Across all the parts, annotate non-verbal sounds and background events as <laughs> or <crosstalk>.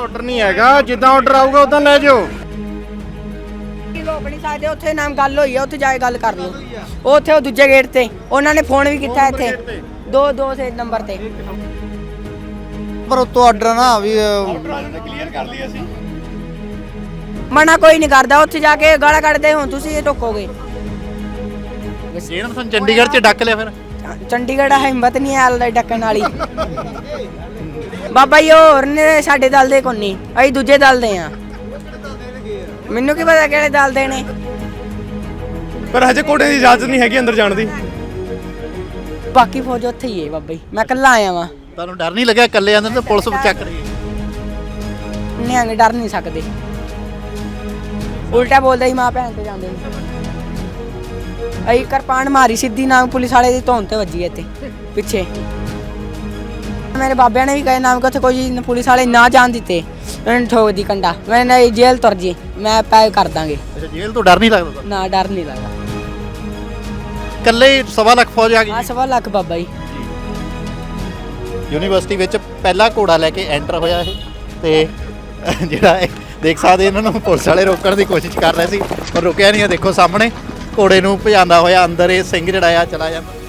Order ਨਹੀਂ ਹੈਗਾ। ਜਿੱਦਾਂ ਆਰਡਰ ਆਊਗਾ ਉਦਾਂ ਲੈ ਜਾਓ ਕੀ ਰੋਕ ਨਹੀਂ ਸਕਦੇ ਉੱਥੇ ਨਾਮ ਗੱਲ ਹੋਈ ਆ ਉੱਥੇ ਜਾ ਕੇ ਗੱਲ ਕਰ ਲਓ। ਉਹ ਉੱਥੇ ਉਹ ਦੂਜੇ ਗੇਟ ਤੇ। ਉਹਨਾਂ ਨੇ ਫੋਨ ਵੀ ਕੀਤਾ ਇੱਥੇ। ਦੋ ਦੋ ਸੇ ਨੰਬਰ ਤੇ। ਪਰ ਉਤੋਂ ਆਰਡਰ ਨਾ ਵੀ ਮਨਾ ਕੋਈ ਨਹੀਂ ਕਰਦਾ। ਉੱਥੇ ਜਾ ਕੇ ਗਾਲਾਂ ਕੱਢਦੇ ਹੁਣ ਤੁਸੀਂ ਇਹ ਟੋਕੋਗੇ। ਇਹਨਾਂ ਨੂੰ ਤੁਹਾਨੂੰ ਚੰਡੀਗੜ੍ਹ 'ਚ ਡੱਕ ਲਿਆ ਫਿਰ। ਚੰਡੀਗੜ੍ਹ ਹਿੰਮਤ ਨਹੀਂ ਹੈ ਹਾਲੇ ਡੱਕਣ ਵਾਲੀ। <laughs> ਬਾਬਾ ਜੀ ਹੋਰ ਨੇ ਸਾਡੇ ਦਲ ਦੇ ਕੋਈ ਨਹੀਂ। ਅਸੀਂ ਦੂਜੇ ਦਲ ਦੇ ਆ ਮੈਨੂੰ ਕੀ ਪਤਾ ਕਿਹੜੇ ਦਲ ਦੇ ਨੇ। ਪਰ ਹਜੇ ਕੋਟੇ ਦੀ ਇਜਾਜ਼ਤ ਨਹੀਂ ਹੈਗੀ ਅੰਦਰ ਜਾਣ ਦੀ। ਬਾਕੀ ਫੌਜ ਉੱਥੇ ਹੀ ਹੈ ਬਾਬਾ ਜੀ। ਮੈਂ ਇਕੱਲਾ ਆਇਆ ਵਾਂ। ਤੁਹਾਨੂੰ ਡਰ ਨਹੀਂ ਲੱਗਿਆ ਇਕੱਲੇ ਆਂਦੇ ਤਾਂ ਪੁਲਿਸ ਚੱਕ ਰਹੀ ਹੈ ਡਰ ਨਹੀਂ ਸਕਦੇ। ਉਲਟਾ ਬੋਲਦਾ ਹੀ ਮਾਂ ਭੈਣ ਤੇ ਜਾਂਦੇ ਨੇ ਅਈ ਕਿਰਪਾਨ ਮਾਰੀ ਸਿੱਧੀ ਨਾਮ ਪੁਲਿਸ ਵਾਲੇ ਦੀ ਧੌਣ ਤੇ ਵੱਜੀ ਇੱਥੇ ਪਿੱਛੇ। ਮੇਰੇ ਬਾਬਿਆਂ ਨੇ ਵੀ ਕਹੇ ਨਾਮ ਕਿ ਉੱਥੇ ਕੋਈ ਪੁਲਿਸ ਵਾਲੇ ਨਾ ਜਾਣ ਦਿੱਤੇ। ਇਹਨਾਂ ਠੋਕ ਦੀ ਕੰਡਾ। ਮੈਂ ਨਹੀਂ ਜੇਲ੍ਹ ਤੁਰ ਜੀ। ਮੈਂ ਪੈ ਕਰ ਦਾਂਗੇ। ਅੱਛਾ ਜੇਲ੍ਹ ਤੋਂ ਡਰ ਨਹੀਂ ਲੱਗਦਾ ਤੁਹਾਨੂੰ? ਨਾ ਡਰ ਨਹੀਂ ਲੱਗਦਾ। ਇਕੱਲੇ ਹੀ ਸਵਾ ਲੱਖ ਫੌਜ ਆ ਗਈ? ਆ ਸਵਾ ਲੱਖ ਬਾਬਾ ਜੀ। ਯੂਨੀਵਰਸਿਟੀ ਵਿੱਚ ਪਹਿਲਾ ਘੋੜਾ ਲੈ ਕੇ ਐਂਟਰ ਹੋਇਆ ਇਹ ਤੇ ਜਿਹੜਾ ਇਹ ਦੇਖ ਸਕਦੇ ਇਹਨਾਂ ਨੂੰ ਪੁਲਿਸ ਵਾਲੇ ਰੋਕਣ ਦੀ ਕੋਸ਼ਿਸ਼ ਕਰ ਰਹੇ ਸੀ ਪਰ ਰੁਕਿਆ ਨਹੀਂ ਦੇਖੋ ਸਾਹਮਣੇ ਘੋੜੇ ਨੂੰ ਭਜਾਉਂਦਾ ਹੋਇਆ ਅੰਦਰ ਇਹ ਸਿੰਘ ਜਿਹੜਾ ਆ ਚਲਾ ਜਾਂਦਾ।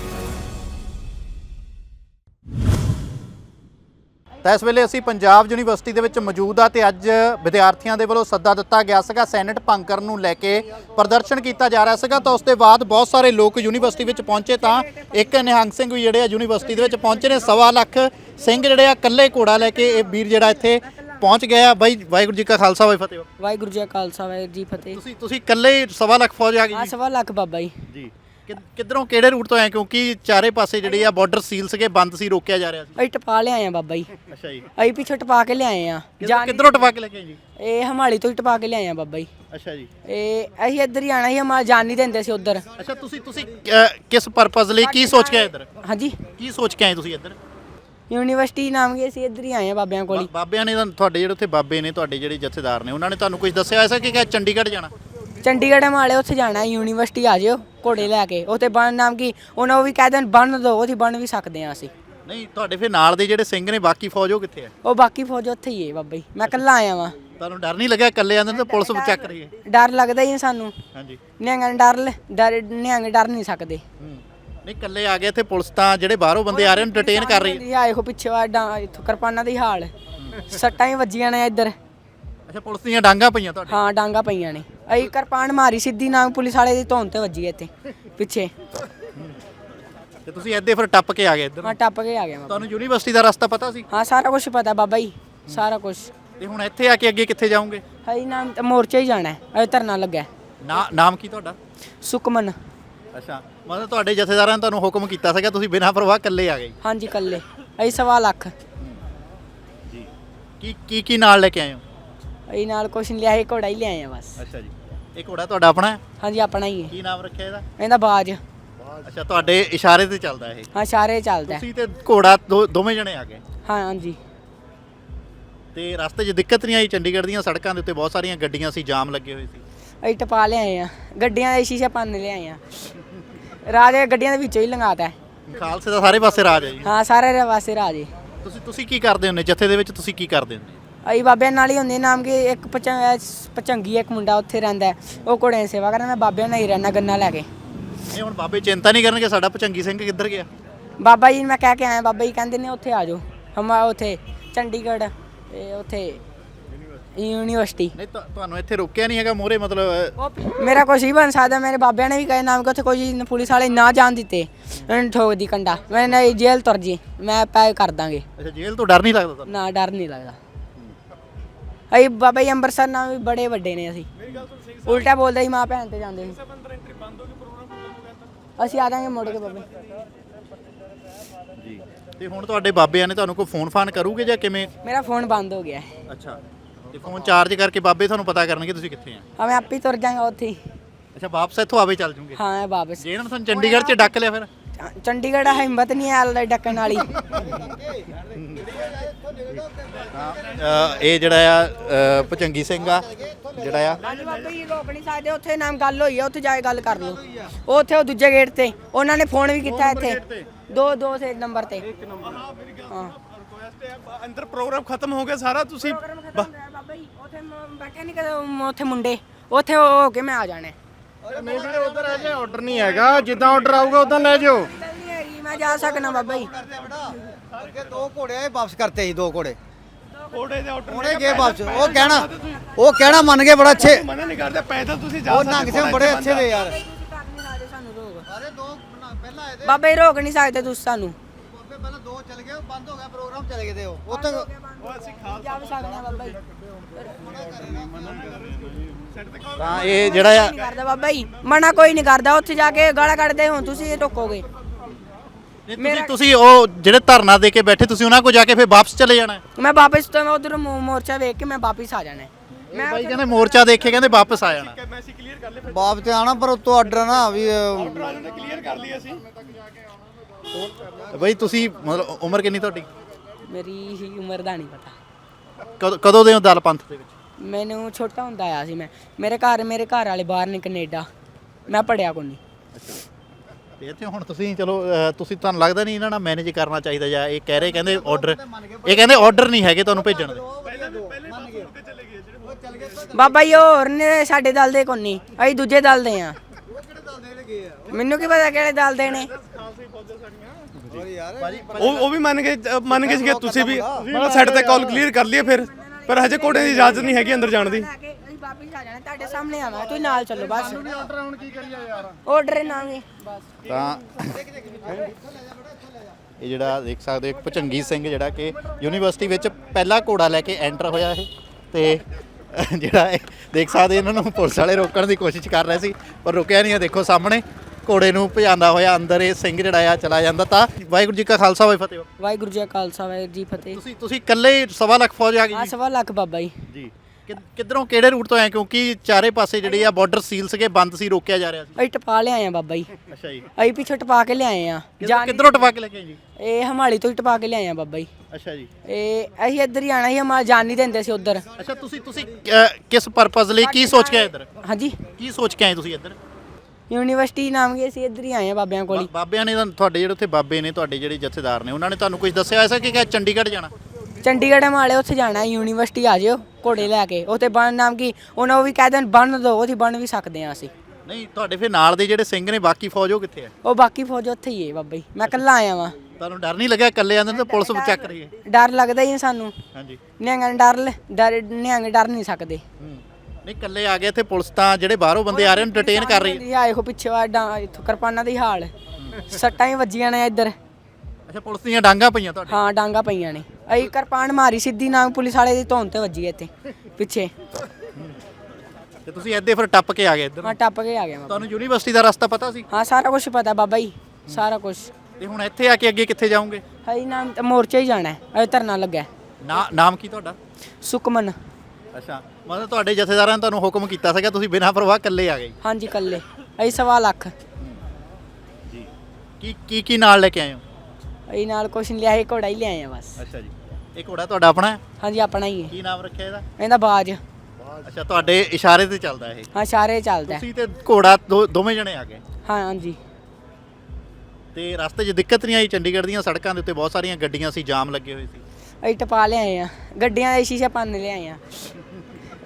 ਤਾਂ ਇਸ ਵੇਲੇ ਅਸੀਂ ਪੰਜਾਬ ਯੂਨੀਵਰਸਿਟੀ ਦੇ ਵਿੱਚ ਮੌਜੂਦ ਆ ਤੇ ਅੱਜ ਵਿਦਿਆਰਥੀਆਂ ਦੇ ਵੱਲੋਂ ਸੱਦਾ ਦਿੱਤਾ ਗਿਆ ਸੀਗਾ ਸੈਨੇਟ ਭੰਗ ਕਰਨ ਨੂੰ ਲੈ ਕੇ ਪ੍ਰਦਰਸ਼ਨ ਕੀਤਾ ਜਾ ਰਿਹਾ ਸੀਗਾ। ਤਾਂ ਉਸ ਦੇ ਬਾਅਦ ਬਹੁਤ ਸਾਰੇ ਲੋਕ ਯੂਨੀਵਰਸਿਟੀ ਵਿੱਚ ਪਹੁੰਚੇ ਤਾਂ ਇੱਕ ਨਿਹੰਗ ਸਿੰਘ ਵੀ ਜਿਹੜੇ ਆ ਯੂਨੀਵਰਸਿਟੀ ਦੇ ਵਿੱਚ ਪਹੁੰਚੇ ਨੇ। ਸਵਾ ਲੱਖ ਸਿੰਘ ਜਿਹੜੇ ਆ ਇਕੱਲੇ ਘੋੜਾ ਲੈ ਕੇ ਇਹ ਵੀਰ ਜਿਹੜਾ ਇੱਥੇ ਪਹੁੰਚ ਗਿਆ ਆ। ਬਾਈ ਵਾਹਿਗੁਰੂ ਜੀ ਕਾ ਖਾਲਸਾ ਵਾਹਿ ਫਤਿਹ। ਵਾਹਿਗੁਰੂ ਜੀ ਕਾ ਖਾਲਸਾ ਵਾਹਿਗੁਰੂ ਜੀ ਫਤਿਹ। ਤੁਸੀਂ ਤੁਸੀਂ ਇਕੱਲੇ ਸਵਾ ਲੱਖ ਫੌਜ ਆ ਗਈ ਜੀ? ਸਵਾ ਲੱਖ ਬਾਬਾ ਜੀ। ਜੀ। ਕਿ- ਕਿੱਧਰੋਂ ਕਿਹੜੇ ਰੂਟ ਤੋਂ ਆਏ? ਕਿਉਂਕਿ ਚਾਰੇ ਪਾਸੇ ਜਿਹੜੇ ਆ ਬਾਰਡਰ ਸੀਲ ਸੀਗੇ ਬੰਦ ਸੀ ਰੋਕਿਆ ਜਾ ਰਿਹਾ ਸੀ। ਅਸੀਂ ਟਪਾ ਲਿਆਏ ਆ ਬਾਬਾ ਜੀ। ਅੱਛਾ ਜੀ। ਅਸੀਂ ਪਿੱਛੋਂ ਟਪਾ ਕੇ ਲਿਆਏ ਆ। ਕਿੱਧਰੋਂ- ਕਿੱਧਰੋਂ ਟਪਾ ਕੇ ਲੈ ਕੇ ਆਏ ਜੀ? ਇਹ ਹਮਾਲੀ ਤੋਂ ਹੀ ਟਪਾ ਕੇ ਲਿਆਏ ਆ ਬਾਬਾ ਜੀ। ਅੱਛਾ ਜੀ। ਇਹ ਅਸੀਂ ਇੱਧਰ ਹੀ ਆਣਾ ਸੀ ਹਮਾਰਾ ਜਾਣ ਨਹੀਂ ਦਿੰਦੇ ਸੀ ਉੱਧਰ। ਅੱਛਾ ਤੁਸੀਂ ਤੁਸੀਂ ਅਹ, ਕਿਸ ਪਰਪਸ ਲਈ ਕੀ ਸੋਚ ਕੇ ਆਏ ਇੱਧਰ? ਹਾਂਜੀ। ਕੀ ਸੋਚ ਕੇ ਆਏ ਤੁਸੀਂ ਇੱਧਰ? ਯੂਨੀਵਰਸਿਟੀ ਨਾਮ ਕੀ ਅਸੀਂ ਇੱਧਰ ਹੀ ਆਏ ਆ ਬਾਬਿਆਂ ਕੋਲ ਹੀ। ਬਾ- ਬਾਬਿਆਂ ਨੇ ਤਾਂ ਤੁਹਾਡੇ ਜਿਹੜੇ ਉੱਥੇ ਬਾਬੇ ਨੇ ਤੁਹਾਡੇ ਜਿਹੜੇ ਜਥੇਦਾਰ ਨੇ ਉਹਨਾਂ ਨੇ ਤੁਹਾਨੂੰ ਕੁਝ ਦੱਸਿਆ ਐਸਾ ਕਿ ਕਿ ਚੰਡੀਗੜ੍ਹ ਜਾਣਾ? ਚੰਡੀਗੜ੍ਹ ਹਮਾਲੇ ਉੱਥੇ ਜਾਣਾ ਯੂਨੀਵਰਸਿਟੀ ਆ ਜਿਓ। ਘੋੜੇ ਲੈ ਕੇ ਉੱਥੇ ਬਣ ਨਾਮ ਕੀ ਉਹਨਾਂ ਉਹ ਵੀ ਕਹਿ ਦੇਣ ਬੰਨ ਦੋ ਅਸੀਂ ਬਣ ਵੀ ਸਕਦੇ ਆ ਅਸੀਂ। ਨਹੀਂ ਤੁਹਾਡੇ ਫਿਰ ਨਾਲ ਦੇ ਜਿਹੜੇ ਸਿੰਘ ਨੇ ਬਾਕੀ ਫੌਜ ਉਹ ਕਿੱਥੇ ਆ? ਉਹ ਬਾਕੀ ਫੌਜ ਉੱਥੇ ਹੀ ਹੈ ਬਾਬਾ ਜੀ ਮੈਂ ਇਕੱਲਾ ਆਇਆ ਵਾਂ। ਤੁਹਾਨੂੰ ਡਰ ਨਹੀਂ ਲੱਗਿਆ ਇਕੱਲੇ ਆਂਦੇ ਤਾਂ ਪੁਲਿਸ ਚੱਕ ਰਹੀ ਹੈ ਡਰ ਲੱਗਦਾ ਹੀ ਹੈ ਸਾਨੂੰ। ਹਾਂਜੀ। ਨਿਹੰਗ ਡਰ ਲ- ਡਰ ਨਿਹੰਗ ਡਰ ਨਹੀਂ ਸਕਦੇ। ਹੂੰ। ਨਹੀਂ ਇਕੱਲੇ ਆ ਗਏ ਇੱਥੇ ਪੁਲਿਸ ਤਾਂ ਜਿਹੜੇ ਬਾਹਰੋਂ ਬੰਦੇ ਆ ਰਹੇ ਨੇ ਡਿਟੇਨ ਕਰ ਰਹੀ ਹੈ ਆਏ ਕੋ ਪਿੱਛੇ ਆ ਡਾਂ ਇੱਥੋਂ ਕਿਰਪਾਨਾਂ ਦੀ ਹਾਲ। ਸੱਟਾਂ ਹੀ ਵੱਜੀਆਂ ਨੇ ਇੱਧਰ। ਅੱਛਾ ਪੁਲਿਸ ਦੀਆਂ ਡਾਂਗਾ ਪਈਆਂ ਤੁਹਾਡੇ? ਹਾਂ ਡਾਂਗਾ ਪਈਆਂ ਨੇ। ਅਈ ਕਿਰਪਾਨ ਮਾਰੀ ਸਿੱਧੀ ਨਾਮ ਪੁਲਿਸ ਵਾਲੇ ਦੀ ਧੌਣ ਤੇ ਵੱਜੀ ਇੱਥੇ ਪਿੱਛੇ। ਤੇ ਤੁਸੀਂ ਇੱਦੇ ਫਿਰ ਟੱਪ ਕੇ ਆ ਗਏ ਇੱਧਰ? ਹਾਂ ਟੱਪ ਕੇ ਆ ਗਿਆ ਮੈਂ ਤੁਹਾਨੂੰ ਯੂਨੀਵਰਸਿਟੀ ਦਾ ਰਸਤਾ ਪਤਾ ਸੀ? ਹਾਂ ਸਾਰਾ ਕੁਝ ਪਤਾ ਬਾਬਾ ਜੀ ਸਾਰਾ ਕੁਝ ਤੇ ਹੁਣ ਇੱਥੇ ਆ ਕੇ ਅੱਗੇ ਕਿੱਥੇ ਜਾਓਗੇ? ਹਈ ਨਾਮ ਤੇ ਮੋਰਚੇ ਹੀ ਜਾਣਾ ਹੈ ਅਜੇ ਧਰਨਾ ਲੱਗਾ ਹੈ। ਨਾ ਨਾਮ ਕੀ ਤੁਹਾਡਾ? ਸੁਖਮਨ। ਅੱਛਾ ਮਤਲਬ ਤੁਹਾਡੇ ਜਥੇਦਾਰਾਂ ਨੇ ਤੁਹਾਨੂੰ ਹੁਕਮ ਕੀਤਾ ਸੀਗਾ ਤੁਸੀਂ ਬਿਨਾਂ ਪ੍ਰਵਾਹ ਇਕੱਲੇ ਆ ਗਏ। ਹਾਂਜੀ ਕੱਲੇ ਅਈ ਸਵਾ ਲੱਖ। ਜੀ। ਕੀ ਕੀ ਕੀ ਨਾਲ ਲੈ ਕੇ ਆਏ ਹੋ? ਅਈ ਨਾਲ ਕੁਛ ਨਹੀਂ ਲਿਆ ਇਹ ਘੋੜਾ ਹੀ ਲਿਆਏ ਆ ਬਸ। ਅੱਛਾ ਜੀ। ਇਹ ਘੋੜਾ ਤੁਹਾਡਾ ਆਪਣਾ ਹੈ? ਹਾਂਜੀ ਆਪਣਾ ਹੀ ਹੈ। ਕੀ ਨਾਮ ਰੱਖਿਆ ਇਹਦਾ? ਇਹਦਾ ਬਾਜ। ਅੱਛਾ ਤੁਹਾਡੇ ਇਸ਼ਾਰੇ ਤੇ ਚੱਲਦਾ ਇਹ? ਹਾਂ ਸਾਰੇ ਚੱਲਦਾ ਹੈ। ਤੁਸੀਂ ਤੇ ਘੋੜਾ ਦੋ- ਦੋਵੇਂ ਜਣੇ ਆ ਗਏ? ਹਾਂ ਹਾਂਜੀ। ਤੇ ਰਸਤੇ 'ਚ ਦਿੱਕਤ ਨਹੀਂ ਆਈ? ਚੰਡੀਗੜ੍ਹ ਦੀਆਂ ਸੜਕਾਂ ਦੇ ਉੱਤੇ ਬਹੁਤ ਸਾਰੀਆਂ ਗੱਡੀਆਂ ਸੀ ਜਾਮ ਲੱਗੇ ਹੋਏ ਸੀ। ਅਈ ਟਪਾ ਲਿਆਏ ਆ। ਗੱਡੀਆਂ ਦੇ ਸ਼ੀਸ਼ੇ ਪੰਨ ਲਿਆਏ ਆ। ਰਾਜੇ ਗੱਡੀਆਂ ਦੇ ਵਿੱਚੋਂ ਹੀ ਲੰਗਾਤਾ ਹੈ। ਖਾਲਸੇ ਦਾ ਸਾਰੇ ਪਾਸੇ ਰਾਜ ਹੈ ਜੀ। ਹਾਂ ਸਾਰੇ ਦੇ ਵਾਸਤੇ ਰਾਜੇ ਤੁਸੀਂ ਤੁਸੀਂ ਕੀ ਕਰਦੇ ਹੁੰਦੇ? ਜਥੇ ਦੇ ਵਿੱਚ ਤੁਸੀਂ ਕੀ ਕਰਦੇ ਹੁੰਦੇ? ਅਈ ਬਾਬਿਆਂ ਨਾਲ ਹੀ ਹੁੰਦੇ ਨਾਮ ਕਿ ਇੱਕ ਪਚੰ- ਪਚੰਗੀ ਇੱਕ ਮੁੰਡਾ ਉੱਥੇ ਰਹਿੰਦਾ ਹੈ। ਉਹ ਘੋੜਿਆਂ ਦੀ ਸੇਵਾ ਕਰਦਾ ਮੈਂ ਬਾਬਿਆਂ ਨਾਲ ਹੀ ਰਹਿਣਾ ਗੰਨਾ ਲੈ ਕੇ। ਨਹੀਂ ਹੁਣ ਬਾਬੇ ਚਿੰਤਾ ਨਹੀਂ ਕਰਨਗੇ ਸਾਡਾ ਭਚੰਗੀ ਸਿੰਘ ਕਿੱਧਰ ਗਿਆ? ਬਾਬਾ ਜੀ ਨੂੰ ਮੈਂ ਕਹਿ ਕੇ ਆਇਆ ਬਾਬਾ ਜੀ ਕਹਿੰਦੇ ਨੇ ਉੱਥੇ ਆ ਜਾਓ ਹਮਾ ਉੱਥੇ ਚੰਡੀਗੜ੍ਹ ਇਹ ਉੱਥੇ ਯੂਨੀਵਰਸਿਟੀ। ਨਹੀਂ ਤੁਹਾ- ਤੁਹਾਨੂੰ ਇੱਥੇ ਰੋਕਿਆ ਨਹੀਂ ਹੈਗਾ ਮੋਰੇ ਮਤਲਬ ਅਹ, ਮੇਰਾ ਕੁਛ ਹੀ ਬਣ ਸਕਦਾ ਮੇਰੇ ਬਾਬਿਆਂ ਨੇ ਵੀ ਕਹੇ ਨਾਮ ਕਿ ਉੱਥੇ ਕੋਈ ਪੁਲਿਸ ਵਾਲੇ ਨਾ ਜਾਣ ਦਿੱਤੇ ਇਹਨਾਂ ਨੂੰ ਠੋਕ ਦੀ ਕੰਡਾ ਮੈਂ ਨਹੀਂ ਜੇਲ੍ਹ ਤੁਰ ਜੀ ਮੈਂ ਪੈ ਕਰ ਦਾਂਗੇ। ਅੱਛਾ ਜੇਲ੍ਹ ਤੋਂ ਡਰ ਨਹੀਂ ਲੱਗਦਾ ਤੁਹਾਨੂੰ? ਨਾ ਡਰ ਨਹੀਂ ਲੱਗਦਾ। ਅਈ ਬਾਬਾ ਜੀ ਅੰਮ੍ਰਿਤਸਰ ਨਾਲ ਵੀ ਬੜੇ ਵੱਡੇ ਨੇ ਅਸੀਂ। ਉਲਟਾ ਬੋਲਦਾ ਹੀ ਮਾਂ ਭੈਣ ਤੇ ਜਾਂਦੇ ਸੀ। ਅਸੀਂ ਆ ਜਾਾਂਗੇ ਮੁੜ ਕੇ ਬਾਬੇ। ਜੀ। ਤੇ ਹੁਣ ਤੁਹਾਡੇ ਬਾਬਿਆਂ ਨੇ ਤੁਹਾਨੂੰ ਕੋਈ ਫੋਨ ਫਾਨ ਕਰੂਗੇ ਜਾਂ ਕਿਵੇਂ? ਮੇਰਾ ਫੋਨ ਬੰਦ ਹੋ ਗਿਆ ਹੈ। ਅੱਛਾ। ਤੇ ਫੋਨ ਚਾਰਜ ਕਰਕੇ ਬਾਬੇ ਤੁਹਾਨੂੰ ਪਤਾ ਕਰਨਗੇ ਤੁਸੀਂ ਕਿੱਥੇ ਆ। ਹਾਂ ਮੈਂ ਆਪੇ ਤੁਰ ਜਾਾਂਗਾ ਉੱਥੇ ਹੀ। ਅੱਛਾ ਵਾਪਸ ਇੱਥੋਂ ਆਵੇ ਚੱਲ ਜੂਗੇ। ਹਾਂ ਵਾਪਸ। ਜੇ ਇਹਨਾਂ ਨੇ ਤੁਹਾਨੂੰ ਚੰਡੀਗੜ੍ਹ 'ਚ ਡੱਕ ਲਿਆ ਫਿਰ। ਚੰਡੀਗੜ੍ਹ ਹਿੰਮਤ ਨਹੀਂ ਹੈ ਹਾਲੇ ਡੱਕਣ ਵਾਲੀ। ਇਹ ਜਿਹੜਾ ਆ ਭਚੰਗੀ ਸਿੰਘ ਆ ਜਿਹੜਾ ਆ। ਹਾਂਜੀ ਬਾਬਾ ਜੀ ਰੋਕ ਨਹੀਂ ਸਕਦੇ ਉੱਥੇ ਨਾਮ ਗੱਲ ਹੋਈ ਆ ਉੱਥੇ ਜਾ ਕੇ ਗੱਲ ਕਰ ਲਓ ਉਹ ਉੱਥੇ ਉਹ ਦੂਜੇ ਗੇਟ ਤੇ ਉਹਨਾਂ ਨੇ ਫੋਨ ਵੀ ਕੀਤਾ ਇੱਥੇ। ਦੋ ਦੋ ਸੇ ਨੰਬਰ ਤੇ। ਹਾਂ। ਅੰਦਰ ਪ੍ਰੋਗਰਾਮ ਖਤਮ ਹੋ ਗਿਆ ਸਾਰਾ ਤੁਸੀਂ ਬਾਬਾ ਜੀ ਉੱਥੇ ਮ- ਬੈਠੇ ਨਹੀਂ ਕਦੇ ਮ- ਉੱਥੇ ਮੁੰਡੇ ਉੱਥੇ ਹੋ ਕੇ ਮੈਂ ਆ ਜਾਣਾ। ਨਹੀਂ ਵੀਰੇ ਉਧਰ ਅਜੇ ਆਰਡਰ ਨਹੀਂ ਹੈਗਾ। ਜਿੱਦਾਂ ਆਰਡਰ ਆਊਗਾ ਉਦਾਂ ਲੈ ਜਾਓ। ਗੱਲ ਨਹੀਂ ਹੈਗੀ ਮੈਂ ਜਾ ਸਕਣਾ ਬਾਬਾ ਜੀ। ਅੱਗੇ ਦੋ ਘੋੜੇ ਆਏ ਵਾਪਸ ਕਰਤੇ ਸੀ ਦੋ ਘੋੜੇ। ਕੋੜੇ ਦੇ ਆਰਡਰ ਉਹਨੇ ਗਏ ਵਾਪਸ। ਉਹ ਕਹਿਣਾ ਉਹ ਕਹਿਣਾ ਮੰਨ ਗਏ ਬੜਾ ਅੱਛੇ। ਮਨਾ ਨਹੀਂ ਕਰਦੇ ਪੈਦਲ ਤੁਸੀਂ ਜਾ ਉਹ ਸਕਦੇ ਨੰਗ ਸਿੰਘ ਬੜੇ ਅੱਛੇ ਵੇ ਯਾਰ। ਸਾਨੂੰ ਰੋਕ। ਅਰੇ ਦੋ ਪਹਿਲਾਂ ਆਏ ਬਾਬਾ ਜੀ ਰੋਕ ਨਹੀਂ ਸਕਦੇ ਤੁਸੀਂ ਸਾਨੂੰ। ਪਹਿਲਾਂ ਦੋ ਚਲ ਗਏ ਬੰਦ ਹੋ ਗਿਆ ਪ੍ਰੋਗਰਾਮ ਚਲੇ ਗਏ ਤੇ ਉਹ। ਉੱਥੇ ਉਹ ਅਸੀਂ ਖਾਲ ਜਾ ਵੀ ਸਕਦੇ ਹਾਂ ਬਾਬਾ ਜੀ। ਤਾਂ ਇਹ ਜਿਹੜਾ ਆ ਨਹੀਂ ਕਰਦਾ ਬਾਬਾ ਜੀ ਮਨਾ ਕੋਈ ਨਹੀਂ ਕਰਦਾ। ਉੱਥੇ ਜਾ ਕੇ ਗਾਲਾਂ ਕੱਢਦੇ ਹੋ ਤੁਸੀਂ ਰੋਕੋਗੇ ਤੁਸੀਂ ਤੁਸੀਂ ਉਹ ਜਿਹੜੇ ਧਰਨਾ ਦੇ ਕੇ ਬੈਠੇ ਤੁਸੀਂ ਉਹਨਾਂ ਕੋਲ ਜਾ ਕੇ ਫਿਰ ਵਾਪਸ ਚਲੇ ਜਾਣਾ ਹੈ? ਮੈਂ ਵਾਪਸ ਤੋਂ ਮੈਂ ਉਧਰ ਮੋਰਚਾ ਵੇਖ ਕੇ ਮੈਂ ਵਾਪਸ ਆ ਜਾਣਾ ਹੈ। ਇਹ ਬਾਈ ਕਹਿੰਦੇ ਮੋਰਚਾ ਦੇਖ ਕੇ ਕਹਿੰਦੇ ਵਾਪਸ ਆ ਜਾਣਾ। ਮੈਂ ਬਾਪ ਤੇ ਆਣਾ ਪਰ ਉਤੋਂ ਆਰਡਰ ਨਾ ਵੀ ਅਹ, ਆ ਕਲੀਅਰ ਕਰ ਲਈ ਅਸੀਂ। ਬਾਈ ਤੁਸੀਂ ਮਤਲਬ ਉਮਰ ਕਿੰਨੀ ਤੁਹਾਡੀ? ਮੇਰੀ ਹੀ ਉਮਰ ਦਾ ਨਹੀਂ ਪਤਾ। ਕਦੋਂ- ਕਦੋਂ ਦੇ ਹੋ ਦਲ ਪੰਥ ਦੇ ਵਿੱਚ? ਮੈਨੂੰ ਛੋਟਾ ਹੁੰਦਾ ਆਇਆ ਸੀ ਮੈਂ। ਮੇਰੇ ਘਰ ਮੇਰੇ ਘਰ ਵਾਲੇ ਬਾਹਰ ਨੇ ਕੈਨੇਡਾ। ਮੈਂ ਪੜਿਆ ਕੋਈ ਨਹੀਂ ਤੇ ਇੱਥੇ ਹੁਣ ਤੁਸੀਂ ਚਲੋ ਅਹ, ਤੁਸੀਂ ਤੁਹਾਨੂੰ ਲੱਗਦਾ ਨਹੀਂ ਇਹਨਾਂ ਨਾਲ ਮੈਨੇਜ ਕਰਨਾ ਚਾਹੀਦਾ ਜਾਂ ਇਹ ਕਹਿ ਰਹੇ ਕਹਿੰਦੇ ਆਰਡਰ ਇਹ ਕਹਿੰਦੇ ਆਰਡਰ ਨਹੀਂ ਹੈਗੇ ਤੁਹਾਨੂੰ ਭੇਜਣ ਦੇ। ਬਾਬਾ ਜੀ ਹੋਰ ਨੇ ਸਾਡੇ ਦਲ ਦੇ ਕੋਈ ਨਹੀਂ ਅਸੀਂ ਦੂਜੇ ਦਲ ਦੇ ਆ। ਮੈਨੂੰ ਕੀ ਪਤਾ ਕਿਹੜੇ ਦਲ ਦੇ ਨੇ ਉਹ ਉਹ ਵੀ ਮੰਨ ਗਏ ਅ, ਮੰਨ ਗਏ ਸੀਗੇ ਤੁਸੀਂ ਵੀ ਮਤਲਬ ਸਾਡੇ ਤੇ ਕਾਲ ਕਲੀਅਰ ਕਰ ਲਈਏ ਫਿਰ। ਪਰ ਹਜੇ ਕੋੜੇ ਦੀ ਇਜਾਜ਼ਤ ਨਹੀਂ ਹੈਗੀ ਅੰਦਰ ਜਾਣ ਦੀ। ਅਸੀਂ ਵਾਪਸ ਆ ਜਾਣਾ ਤੁਹਾਡੇ ਸਾਹਮਣੇ ਆਵਾਂ ਤੁਸੀਂ ਨਾਲ ਚੱਲੋ ਬਸ। ਆਰਡਰ ਹੁਣ ਕੀ ਕਰੀਏ ਯਾਰ? ਆਰਡਰ ਨਾਂਗੇ ਬਸ ਤਾਂ ਇਹ ਜਿਹੜਾ ਦੇਖ ਸਕਦੇ ਹੋ ਇੱਕ ਭਚੰਗੀ ਸਿੰਘ ਜਿਹੜਾ ਕਿ ਯੂਨੀਵਰਸਿਟੀ ਵਿੱਚ ਪਹਿਲਾ ਘੋੜਾ ਲੈ ਕੇ ਐਂਟਰ ਹੋਇਆ ਇਹ ਤੇ ਜਿਹੜਾ ਇਹ ਦੇਖ ਸਕਦੇ ਇਹਨਾਂ ਨੂੰ ਪੁਲਿਸ ਵਾਲੇ ਰੋਕਣ ਦੀ ਕੋਸ਼ਿਸ਼ ਕਰ ਰਹੇ ਸੀ ਪਰ ਰੁਕਿਆ ਨਹੀਂ ਇਹ ਦੇਖੋ ਸਾਹਮਣੇ ਘੋੜੇ ਨੂੰ ਭਜਾਉਂਦਾ ਹੋਇਆ ਅੰਦਰ ਇਹ ਸਿੰਘ ਜਿਹੜਾ ਆ ਚਲਾ ਜਾਂਦਾ। ਤਾਂ ਵਾਹਿਗੁਰੂ ਜੀ ਕਾ ਖਾਲਸਾ ਵਾਹਿ ਫਤਿਹ। ਵਾਹਿਗੁਰੂ ਜੀ ਕਾ ਖਾਲਸਾ ਵਾਹਿਗੁਰੂ ਜੀ ਫਤਿਹ। ਤੁਸੀਂ ਤੁਸੀਂ ਇਕੱਲੇ ਸਵਾ ਲੱਖ ਫੌਜ ਆ ਗਈ ਆ ਜੀ। ਸਵਾ ਲੱਖ ਬਾਬਾ ਜੀ। ਜੀ। ਕਿ- ਕਿੱਧਰੋਂ ਕਿਹੜੇ ਰੂਟ ਤੋਂ ਆਏ? ਕਿਉਂਕਿ ਚਾਰੇ ਪਾਸੇ ਜਿਹੜੇ ਆ ਬਾਰਡਰ ਸੀਲ ਸੀਗੇ ਬੰਦ ਸੀ ਰੋਕਿਆ ਜਾ ਰਿਹਾ ਸੀ। ਅਸੀਂ ਟਪਾ ਲਿਆਏ ਆ ਬਾਬਾ ਜੀ। ਅੱਛਾ ਜੀ। ਅਸੀਂ ਪਿੱਛੋਂ ਟਪਾ ਕੇ ਲਿਆਏ ਆ। ਕਿੱਧਰੋਂ- ਕਿੱਧਰੋਂ ਟਪਾ ਕੇ ਲੈ ਕੇ ਆਏ ਜੀ? ਇਹ ਹਮਾਲੀ ਤੋਂ ਹੀ ਟਪਾ ਕੇ ਲਿਆਏ ਆ ਬਾਬਾ ਜੀ। ਅੱਛਾ ਜੀ। ਇਹ ਅਸੀਂ ਇੱਧਰ ਹੀ ਆਣਾ ਸੀ ਹਮਾਰਾ ਜਾਣ ਨਹੀਂ ਦਿੰਦੇ ਸੀ ਉੱਧਰ। ਅੱਛਾ ਤੁਸੀਂ ਤੁਸੀਂ ਅਹ, ਕਿਸ ਪਰਪਸ ਲਈ ਕੀ ਸੋਚ ਕੇ ਆਏ ਇੱਧਰ? ਹਾਂਜੀ। ਕੀ ਸੋਚ ਕੇ ਆਏ ਤੁਸੀਂ ਇੱਧਰ? ਯੂਨੀਵਰਸਿਟੀ ਨਾਮ ਕੀ ਅਸੀਂ ਇੱਧਰ ਹੀ ਆਏ ਆ ਬਾਬਿਆਂ ਕੋਲ ਹੀ। ਬਾ- ਬਾਬਿਆਂ ਨੇ ਤਾਂ ਤੁਹਾਡੇ ਜਿਹੜੇ ਉੱਥੇ ਬਾਬੇ ਨੇ ਤੁਹਾਡੇ ਜਿਹੜੇ ਜਥੇਦਾਰ ਨੇ ਉਹਨਾਂ ਨੇ ਤੁਹਾਨੂੰ ਕੁਝ ਦੱਸਿਆ ਐਸਾ ਕਿ ਕਿ ਚੰਡੀਗੜ੍ਹ ਜਾਣਾ? ਚੰਡੀਗੜ੍ਹ ਵਾਲੇ ਉੱਥੇ ਜਾਣਾ ਯੂਨੀਵਰਸਿਟੀ ਆ ਜਿਓ। ਘੋੜੇ ਲੈ ਕੇ ਉੱਥੇ ਬਣ ਨਾਮ ਕੀ ਉਹਨਾਂ ਉਹ ਵੀ ਕਹਿ ਦੇਣ ਬੰਨ ਦੋ ਉਹਦੀ ਬਣ ਵੀ ਸਕਦੇ ਆ ਅਸੀਂ। ਨਹੀਂ ਤੁਹਾਡੇ ਫਿਰ ਨਾਲ ਦੇ ਜਿਹੜੇ ਸਿੰਘ ਨੇ ਬਾਕੀ ਫੌਜ ਉਹ ਕਿੱਥੇ ਹੈ ਉਹ ਬਾਕੀ ਫੌਜ ਉੱਥੇ ਹੀ ਹੈ ਬਾਬਾ ਜੀ ਮੈਂ ਇਕੱਲਾ ਆਇਆ ਵਾਂ। ਤੁਹਾਨੂੰ ਡਰ ਨਹੀਂ ਲੱਗਿਆ ਇਕੱਲੇ ਆਂਦੇ ਤਾਂ ਪੁਲਿਸ ਚੱਕ ਰਹੀ ਹੈ ਡਰ ਲੱਗਦਾ ਹੀ ਹੈ ਸਾਨੂੰ। ਹਾਂਜੀ। ਨਿਹੰਗਾਂ ਨੂੰ ਡਰ ਲ- ਡਰ ਨਿਹੰਗ ਡਰ ਨਹੀਂ ਸਕਦੇ। ਹੂੰ। ਨਹੀਂ ਇਕੱਲੇ ਆ ਗਏ ਇੱਥੇ ਪੁਲਿਸ ਤਾਂ ਜਿਹੜੇ ਬਾਹਰੋਂ ਬੰਦੇ ਆ ਰਹੇ ਨੇ ਡਿਟੇਨ ਕਰ ਰਹੀ ਹੈ ਆਏ ਕੋ ਪਿੱਛੇ ਆ ਡਾਂ ਇੱਥੋਂ ਕਿਰਪਾਨਾਂ ਦੀ ਹਾਲ। ਸੱਟਾਂ ਹੀ ਵੱਜੀਆਂ ਨੇ ਇੱਧਰ। ਅੱਛਾ ਪੁਲਿਸ ਦੀਆਂ ਡਾਂਗਾ ਪਈਆਂ ਤੁਹਾਡੇ? ਹਾਂ ਡਾਂਗਾ ਪਈਆਂ ਨੇ। ਅਸੀਂ ਕਿਰਪਾਨ ਮਾਰੀ ਸਿੱਧੀ ਨਾਮ ਪੁਲਿਸ ਵਾਲੇ ਦੀ ਧੌਣ ਤੇ ਵੱਜੀ ਇੱਥੇ ਪਿੱਛੇ। ਤੇ ਤੁਸੀਂ ਇੱਦੇ ਫਿਰ ਟੱਪ ਕੇ ਆ ਗਏ ਇੱਧਰ? ਹਾਂ ਟੱਪ ਕੇ ਆ ਗਿਆ ਮੈਂ ਤੁਹਾਨੂੰ ਯੂਨੀਵਰਸਿਟੀ ਦਾ ਰਸਤਾ ਪਤਾ ਸੀ? ਹਾਂ ਸਾਰਾ ਕੁਝ ਪਤਾ ਬਾਬਾ ਜੀ ਸਾਰਾ ਕੁਝ ਤੇ ਹੁਣ ਇੱਥੇ ਆ ਕੇ ਅੱਗੇ ਕਿੱਥੇ ਜਾਓਗੇ? ਹਈ ਨਾਮ ਤੇ ਮੋਰਚੇ ਹੀ ਜਾਣਾ ਹੈ ਅਜੇ ਧਰਨਾ ਲੱਗਾ ਹੈ। ਨਾ ਨਾਮ ਕੀ ਤੁਹਾਡਾ? ਸੁਖਮਨ। ਅੱਛਾ ਮਤਲਬ ਤੁਹਾਡੇ ਜਥੇਦਾਰਾਂ ਨੇ ਤੁਹਾਨੂੰ ਹੁਕਮ ਕੀਤਾ ਸੀਗਾ ਤੁਸੀਂ ਬਿਨਾਂ ਪ੍ਰਵਾਹ ਇਕੱਲੇ ਆ ਗਏ। ਹਾਂਜੀ ਕੱਲੇ ਅਸੀਂ ਸਵਾ ਲੱਖ। ਜੀ। ਕੀ ਕੀ ਕੀ ਨਾਲ ਲੈ ਕੇ ਆਏ ਹੋ? ਅਸੀਂ ਨਾਲ ਕੁਛ ਨਹੀਂ ਲਿਆ ਇਹ ਘੋੜਾ ਹੀ ਲਿਆਏ ਆ ਬਸ। ਅੱਛਾ ਜੀ। ਇਹ ਘੋੜਾ ਤੁਹਾਡਾ ਆਪਣਾ ਹੈ? ਹਾਂਜੀ ਆਪਣਾ ਹੀ ਹੈ। ਕੀ ਨਾਮ ਰੱਖਿਆ ਇਹਦਾ? ਇਹਦਾ ਬਾਜ। ਅੱਛਾ ਤੁਹਾਡੇ ਇਸ਼ਾਰੇ ਤੇ ਚੱਲਦਾ ਇਹ? ਹਾਂ ਸਾਰੇ ਚੱਲਦਾ ਹੈ। ਤੁਸੀਂ ਤੇ ਘੋੜਾ ਦੋ- ਦੋਵੇਂ ਜਣੇ ਆ ਗਏ? ਹਾਂ ਹਾਂਜੀ। ਤੇ ਰਸਤੇ 'ਚ ਦਿੱਕਤ ਨਹੀਂ ਆਈ? ਚੰਡੀਗੜ੍ਹ ਦੀਆਂ ਸੜਕਾਂ ਦੇ ਉੱਤੇ ਬਹੁਤ ਸਾਰੀਆਂ ਗੱਡੀਆਂ ਸੀ ਜਾਮ ਲੱਗੇ ਹੋਏ ਸੀ। ਅਸੀਂ ਟਪਾ ਲਿਆਏ ਆ। ਗੱਡੀਆਂ ਦੇ ਸ਼ੀਸ਼ੇ ਪੰਨ ਲਿਆਏ ਆ।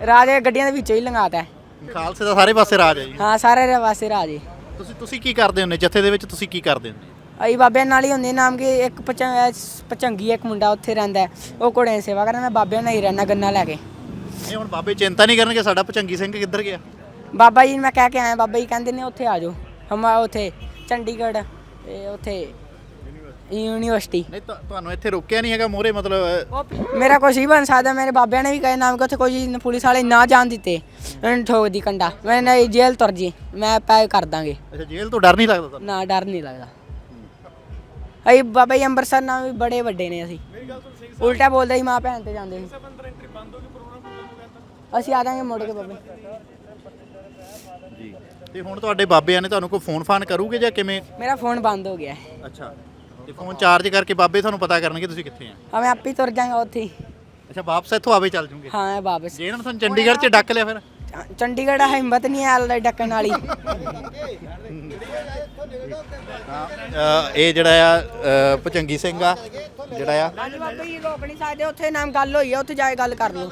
ਰਾਜੇ ਗੱਡੀਆਂ ਦੇ ਵਿੱਚੋਂ ਹੀ ਲੰਗਾਤਾ ਹੈ। ਖਾਲਸੇ ਦਾ ਸਾਰੇ ਪਾਸੇ ਰਾਜ ਹੈ ਜੀ। ਹਾਂ ਸਾਰੇ ਵਾਸਤੇ ਰਾਜੇ ਤੁਸੀਂ ਤੁਸੀਂ ਕੀ ਕਰਦੇ ਹੁੰਦੇ? ਜਥੇ ਦੇ ਵਿੱਚ ਤੁਸੀਂ ਕੀ ਕਰਦੇ ਹੁੰਦੇ? ਅਸੀਂ ਬਾਬਿਆਂ ਨਾਲ ਹੀ ਹੁੰਦੇ ਨਾਮ ਕਿ ਇੱਕ ਪਚੰ- ਪਚੰਗੀ ਇੱਕ ਮੁੰਡਾ ਉੱਥੇ ਰਹਿੰਦਾ ਹੈ। ਉਹ ਘੋੜਿਆਂ ਦੀ ਸੇਵਾ ਕਰਦਾ ਮੈਂ ਬਾਬਿਆਂ ਨਾਲ ਹੀ ਰਹਿਣਾ ਗੰਨਾ ਲੈ ਕੇ। ਇਹ ਹੁਣ ਬਾਬੇ ਚਿੰਤਾ ਨਹੀਂ ਕਰਨਗੇ ਸਾਡਾ ਭਚੰਗੀ ਸਿੰਘ ਕਿੱਧਰ ਗਿਆ? ਬਾਬਾ ਜੀ ਨੂੰ ਮੈਂ ਕਹਿ ਕੇ ਆਇਆ ਬਾਬਾ ਜੀ ਕਹਿੰਦੇ ਨੇ ਉੱਥੇ ਆ ਜਾਓ ਹਮਾ ਉੱਥੇ ਚੰਡੀਗੜ੍ਹ ਇਹ ਉੱਥੇ ਯੂਨੀਵਰਸਿਟੀ। ਨਹੀਂ ਤੁਹਾ- ਤੁਹਾਨੂੰ ਇੱਥੇ ਰੋਕਿਆ ਨਹੀਂ ਹੈਗਾ ਮੋਰੇ ਮਤਲਬ ਮੇਰਾ ਕੁਛ ਹੀ ਬਣ ਸਕਦਾ ਮੇਰੇ ਬਾਬਿਆਂ ਨੇ ਵੀ ਕਹੇ ਨਾਮ ਕਿ ਉੱਥੇ ਕੋਈ ਪੁਲਿਸ ਵਾਲੇ ਨਾ ਜਾਣ ਦਿੱਤੇ ਉਹਨੇ ਠੋਕ ਦੀ ਕੰਡਾ ਮੈਂ ਨਹੀਂ ਜੇਲ੍ਹ ਤੁਰ ਜੀ ਮੈਂ ਪੈ ਕਰ ਦਾਂਗੇ। ਅੱਛਾ ਜੇਲ੍ਹ ਤੋਂ ਡਰ ਨਹੀਂ ਲੱਗਦਾ ਤੁਹਾਨੂੰ? ਨਾ ਡਰ ਨਹੀਂ ਲੱਗਦਾ। ਅਸੀਂ ਬਾਬਾ ਜੀ ਅੰਮ੍ਰਿਤਸਰ ਨਾਲ ਵੀ ਬੜੇ ਵੱਡੇ ਨੇ ਅਸੀਂ। ਉਲਟਾ ਬੋਲਦੇ ਸੀ ਮਾਂ ਭੈਣ ਤੇ ਜਾਂਦੇ ਸੀ। ਅਸੀਂ ਆ ਜਾਾਂਗੇ ਮੁੜ ਕੇ ਬਾਬੇ। ਜੀ। ਤੇ ਹੁਣ ਤੁਹਾਡੇ ਬਾਬਿਆਂ ਨੇ ਤੁਹਾਨੂੰ ਕੋਈ ਫੋਨ ਫਾਨ ਕਰੂਗੇ ਜਾਂ ਕਿਵੇਂ? ਮੇਰਾ ਫੋਨ ਬੰਦ ਹੋ ਗਿਆ ਹੈ। ਅੱਛਾ। ਤੇ ਫੋਨ ਚਾਰਜ ਕਰਕੇ ਬਾਬੇ ਤੁਹਾਨੂੰ ਪਤਾ ਕਰਨਗੇ ਤੁਸੀਂ ਕਿੱਥੇ ਆ। ਹਾਂ ਮੈਂ ਆਪੇ ਤੁਰ ਜਾਾਂਗਾ ਉੱਥੇ ਹੀ। ਅੱਛਾ ਵਾਪਸ ਇੱਥੋਂ ਆਵੇ ਚੱਲ ਜੂਗੇ। ਹਾਂ ਵਾਪਸ। ਜੇ ਇਹਨਾਂ ਨੇ ਤੁਹਾਨੂੰ ਚੰਡੀਗੜ੍ਹ 'ਚ ਡੱਕ ਲਿਆ ਫਿਰ? ਚੰਡੀਗੜ੍ਹ ਆ ਹਿੰਮਤ ਨਹੀਂ ਹੈ ਡੱਕਣ ਵਾਲੀ। <laughs> ਅ, ਇਹ ਜਿਹੜਾ ਆ ਅ, ਭੁਜੰਗੀ ਸਿੰਘ ਆ ਜਿਹੜਾ ਆ। ਹਾਂਜੀ ਬਾਬਾ ਜੀ ਰੋਕ ਨਹੀਂ ਸਕਦੇ ਉੱਥੇ ਨਾਮ ਗੱਲ ਹੋਈ ਆ ਉੱਥੇ ਜਾ ਕੇ ਗੱਲ ਕਰ ਲਓ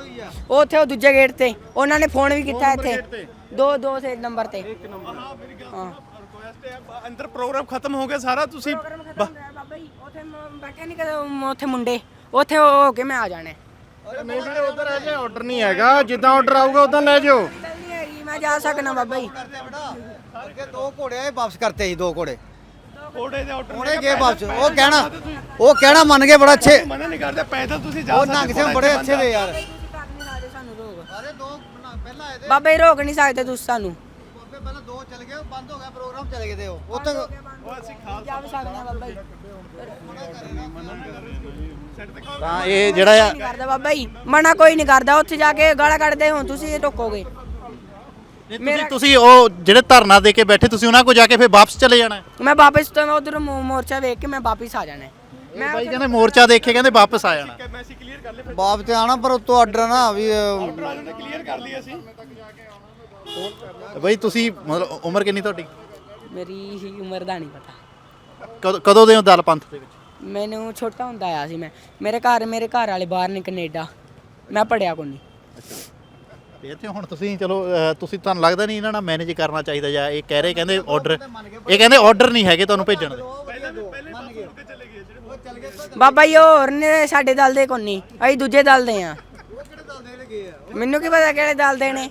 ਉਹ ਉੱਥੇ ਉਹ ਦੂਜੇ ਗੇਟ ਤੇ ਉਹਨਾਂ ਨੇ ਫੋਨ ਵੀ ਕੀਤਾ ਇੱਥੇ। ਦੋ ਦੋ ਸੇ ਨੰਬਰ ਤੇ। ਹਾਂ। ਰਿਕੁਐਸਟ ਹੈ ਬ- ਅੰਦਰ ਪ੍ਰੋਗਰਾਮ ਖਤਮ ਹੋ ਗਿਆ ਸਾਰਾ ਤੁਸੀਂ ਬਾਬਾ ਜੀ ਉੱਥੇ ਮ- ਬੈਠੇ ਨਹੀਂ ਕਦੇ ਮ- ਉੱਥੇ ਮੁੰਡੇ ਉੱਥੇ ਉਹ ਹੋ ਕੇ ਮੈਂ ਆ ਜਾਣਾ। ਨਹੀਂ ਵੀਰੇ ਉਧਰ ਅਜੇ ਆਰਡਰ ਨਹੀਂ ਹੈਗਾ ਜਿੱਦਾਂ ਆਰਡਰ ਆਊਗਾ ਉਦਾਂ ਲੈ ਜਾਓ ਗੱਲ ਨਹੀਂ ਹੈਗੀ ਮੈਂ ਜਾ ਸਕਣਾ ਬਾਬਾ ਜੀ। ਅੱਗੇ ਦੋ ਘੋੜੇ ਆਏ ਵਾਪਸ ਕਰਤੇ ਸੀ ਦੋ ਘੋੜੇ। ਘੋੜੇ ਦੇ ਆਰਡਰ ਉਹਨੇ ਗਏ ਵਾਪਸ ਉਹ ਕਹਿਣਾ ਉਹ ਕਹਿਣਾ ਮੰਨ ਗਏ ਬੜਾ ਅੱਛੇ। ਮਨਾ ਨਹੀਂ ਕਰਦੇ ਪੈਦਲ ਤੁਸੀਂ ਜਾ ਉਹ ਸਕਦੇ ਨੰਗ ਘੋੜਾ ਸਿੰਘ ਬੜੇ ਅੱਛੇ ਵੇ ਯਾਰ। ਅਰੇ ਦੋ ਪਹਿਲਾਂ ਆਏ ਬਾਬਾ ਜੀ ਰੋਕ ਨਹੀਂ ਸਕਦੇ ਤੁਸੀਂ ਸਾਨੂੰ। ਪਹਿਲਾਂ ਦੋ ਚਲ ਗਏ ਬੰਦ ਹੋ ਗਿਆ ਪ੍ਰੋਗਰਾਮ ਚਲੇ ਗਏ ਤੇ ਉਹ। ਉੱਥੇ ਉਹ ਅਸੀਂ ਜਾ ਵੀ ਸਕਦੇ ਹਾਂ ਬਾਬਾ ਜੀ। ਤਾਂ ਇਹ ਜਿਹੜਾ ਆ ਕਰਦਾ ਬਾਬਾ ਜੀ। ਮਨਾ ਕੋਈ ਨਹੀਂ ਕਰਦਾ। ਉੱਥੇ ਜਾ ਕੇ ਗਾਲਾਂ ਕੱਢਦੇ ਹੋ ਤੁਸੀਂ ਰੋਕੋਗੇ ਤੁਸੀਂ ਤੁਸੀਂ ਉਹ ਜਿਹੜੇ ਧਰਨਾ ਦੇ ਕੇ ਬੈਠੇ ਤੁਸੀਂ ਉਹਨਾਂ ਕੋ ਜਾ ਕੇ ਫਿਰ ਵਾਪਸ ਚਲੇ ਜਾਣਾ ਹੈ? ਮੈਂ ਵਾਪਸ ਤੋਂ ਮੈਂ ਉਧਰ ਮੋਰਚਾ ਵੇਖ ਕੇ ਮੈਂ ਵਾਪਸ ਆ ਜਾਣਾ ਹੈ। ਇਹ ਬਾਈ ਕਹਿੰਦੇ ਮੋਰਚਾ ਦੇਖ ਕੇ ਕਹਿੰਦੇ ਵਾਪਸ ਆ ਜਾਣਾ। ਮੈਂ ਅਸੀਂ ਕਲੀਅਰ ਕਰ ਲਿਆ ਬਾਪ ਤੇ ਆਣਾ ਪਰ ਉਤੋਂ ਆਰਡਰ ਨਾ ਵੀ ਅਹ, ਬਾਈ ਤੁਸੀਂ ਮਤਲਬ ਉਮਰ ਕਿੰਨੀ ਤੁਹਾਡੀ? ਮੇਰੀ ਹੀ ਉਮਰ ਦਾ ਨਹੀਂ ਪਤਾ। ਕਦੋਂ- ਕਦੋਂ ਦੇ ਹੋ ਦਲ ਪੰਥ ਦੇ ਵਿੱਚ? ਮੈਨੂੰ ਛੋਟਾ ਹੁੰਦਾ ਆਇਆ ਸੀ ਮੈਂ। ਮੇਰੇ ਘਰ ਮੇਰੇ ਘਰ ਵਾਲੇ ਬਾਹਰ ਨੇ ਕੈਨੇਡਾ। ਮੈਂ ਪੜਿਆ ਕੋਈ ਨਹੀਂ। ਤੇ ਇੱਥੇ। ਹੁਣ ਤੁਸੀਂ ਚਲੋ ਅਹ, ਤੁਸੀਂ ਤੁਹਾਨੂੰ ਲੱਗਦਾ ਨਹੀਂ ਇਹਨਾਂ ਨਾਲ ਮੈਨੇਜ ਕਰਨਾ ਚਾਹੀਦਾ ਜਾਂ ਇਹ ਕਹਿ ਰਹੇ ਕਹਿੰਦੇ ਆਰਡਰ ਇਹ ਕਹਿੰਦੇ ਆਰਡਰ ਨਹੀਂ ਹੈਗੇ ਤੁਹਾਨੂੰ ਭੇਜਣ ਦੇ। ਬਾਬਾ ਜੀ ਹੋਰ ਨੇ ਸਾਡੇ ਦਲ ਦੇ ਕੋਈ ਨਹੀਂ ਅਸੀਂ ਦੂਜੇ ਦਲ ਦੇ ਆ ਮੈਨੂੰ ਕੀ ਪਤਾ ਕਿਹੜੇ ਦਲ ਦੇ ਨੇ।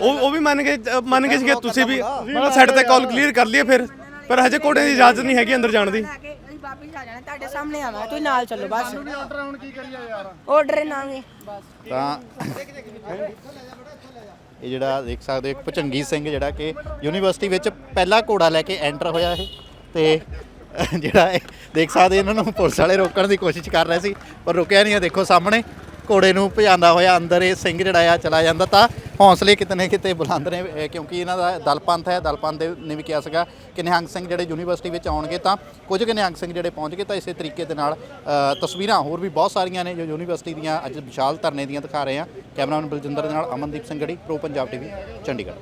ਉਹ ਉਹ ਵੀ ਮੰਨ ਗਏ ਅ, ਮੰਨ ਗਏ ਸੀਗੇ ਤੁਸੀਂ ਵੀ ਮਾੜਾ ਸਾਈਡ ਤੇ ਕਾਲ ਕਲੀਅਰ ਕਰ ਲਈਏ ਫਿਰ। ਪਰ ਹਜੇ ਘੋੜੇ ਦੀ ਇਜਾਜ਼ਤ ਨਹੀਂ ਹੈਗੀ ਅੰਦਰ ਜਾਣ ਦੀ। ਲੈ ਕੇ ਅਸੀਂ ਵਾਪਸ ਆ ਜਾਣਾ ਤੁਹਾਡੇ ਸਾਹਮਣੇ ਆਵਾਂ ਤੁਸੀਂ ਨਾਲ ਚੱਲੋ ਬਸ। ਆਰਡਰ ਹੁਣ ਕੀ ਕਰੀਏ ਯਾਰ? ਆਰਡਰ ਨਾਂਗੇ ਬਸ ਤਾਂ ਇਹ ਜਿਹੜਾ ਦੇਖ ਸਕਦੇ ਹੋ ਇੱਕ ਭਚੰਗੀ ਸਿੰਘ ਜਿਹੜਾ ਕਿ ਯੂਨੀਵਰਸਿਟੀ ਵਿੱਚ ਪਹਿਲਾ ਘੋੜਾ ਲੈ ਕੇ ਐਂਟਰ ਹੋਇਆ ਇਹ ਤੇ ਜਿਹੜਾ ਇਹ ਦੇਖ ਸਕਦੇ ਇਹਨਾਂ ਨੂੰ ਪੁਲਿਸ ਵਾਲੇ ਰੋਕਣ ਦੀ ਕੋਸ਼ਿਸ਼ ਕਰ ਰਹੇ ਸੀ ਪਰ ਰੁਕਿਆ ਨਹੀਂ ਇਹ ਦੇਖੋ ਸਾਹਮਣੇ। ਘੋੜੇ ਨੂੰ ਭਜਾਉਂਦਾ ਹੋਇਆ ਅੰਦਰ ਇਹ ਸਿੰਘ ਜਿਹੜਾ ਆ ਚਲਾ ਜਾਂਦਾ ਤਾਂ ਹੌਸਲੇ ਕਿਤਨੇ ਕਿਤੇ ਬੁਲੰਦ ਨੇ ਇਹ ਕਿਉਂਕਿ ਇਹਨਾਂ ਦਾ ਦਲਪੰਥ ਹੈ ਦਲਪੰਥ ਦੇ ਨੇ ਵੀ ਕਿਹਾ ਸੀਗਾ ਕਿ ਨਿਹੰਗ ਸਿੰਘ ਜਿਹੜੇ ਯੂਨੀਵਰਸਿਟੀ ਵਿੱਚ ਆਉਣਗੇ ਤਾਂ ਕੁਝ ਕੁ ਨਿਹੰਗ ਸਿੰਘ ਜਿਹੜੇ ਪਹੁੰਚ ਗਏ ਤਾਂ ਇਸੇ ਤਰੀਕੇ ਦੇ ਨਾਲ ਅ, ਤਸਵੀਰਾਂ ਹੋਰ ਵੀ ਬਹੁਤ ਸਾਰੀਆਂ ਨੇ ਜੋ ਯੂਨੀਵਰਸਿਟੀ ਦੀਆਂ ਅੱਜ ਵਿਸ਼ਾਲ ਧਰਨੇ ਦੀਆਂ ਦਿਖਾ ਰਹੇ ਹਾਂ। ਕੈਮਰਾਮੈਨ ਬਲਜਿੰਦਰ ਦੇ ਨਾਲ ਅਮਨਦੀਪ ਸਿੰਘ ਗੜੀ ਪ੍ਰੋ ਪੰਜਾਬ ਟੀਵੀ ਚੰਡੀਗੜ੍ਹ।